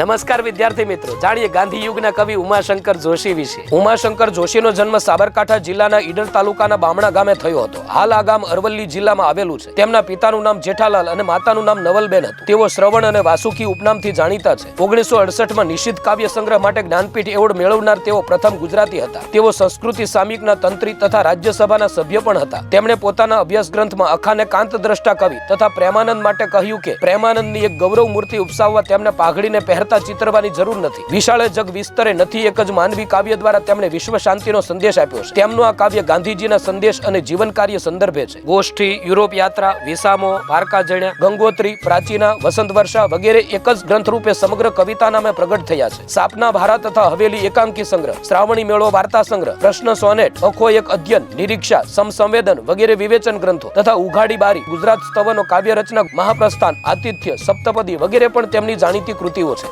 નમસ્કાર વિદ્યાર્થી મિત્રો. જાણીએ ગાંધી યુગના કવિ ઉમાશંકર જોશી વિશે. ઉમાશંકર જોશીનો જન્મ સાબરકાંઠા જિલ્લાના ઈડર તાલુકાના બામણા ગામે થયો હતો. હાલ આ ગામ અરવલ્લી જિલ્લામાં આવેલું છે. તેમના પિતાનું નામ જેઠાલાલ અને માતાનું નામ નવલબેન હતું. તેઓ શ્રવણ અને વાસુકી ઉપનામથી જાણીતા છે. ઓગણીસો અડસઠમાં નિશ્ચિત કાવ્ય સંગ્રહ માટે જ્ઞાનપીઠ એવોર્ડ મેળવનાર તેઓ પ્રથમ ગુજરાતી હતા. તેઓ સંસ્કૃતિ સામિકના તંત્રી તથા રાજ્યસભાના સભ્ય પણ હતા. તેમણે પોતાના અભ્યાસ ગ્રંથમાં અખાને કાંત દ્રષ્ટા કવિ તથા પ્રેમાનંદ માટે કહ્યું કે, પ્રેમાનંદની એક ગૌરવ મૂર્તિ ઉપસાવવા તેમને પાઘડીને પહેરતા ચિતરવાની જરૂર નથી. વિશાળે જગ વિસ્તરે નથી એક જ માનવી કાવ્ય દ્વારા તેમણે વિશ્વ શાંતિનો સંદેશ આપ્યો છે. તેમનું આ કાવ્ય ગાંધીજીના સંદેશ અને જીવન કાર્ય સંદર્ભે છે. ગોષ્ઠી, યુરોપ યાત્રા, વિસામો ભારકા જણ્યા ગંગોત્રી, પ્રાચીના, વસંત વર્ષા વગેરે એક જ ગ્રંથ રૂપે સમગ્ર કવિતા નામે પ્રગટ થયા છે. સાપના ભારા તથા હવેલી એકાંકી સંગ્રહ, શ્રાવણી મેળો વાર્તા સંગ્રહ, પ્રશ્ન સોનેટ, અખો એક અધ્યયન, નિરીક્ષા, સમસંવેદન વગેરે વિવેચન ગ્રંથો તથા ઉઘાડી બારી, ગુજરાત સ્તવનો કાવ્ય રચના મહાપ્રસ્થાન, આતિથ્ય, સપ્તપદી વગેરે પણ તેમની જાણીતી કૃતિઓ છે.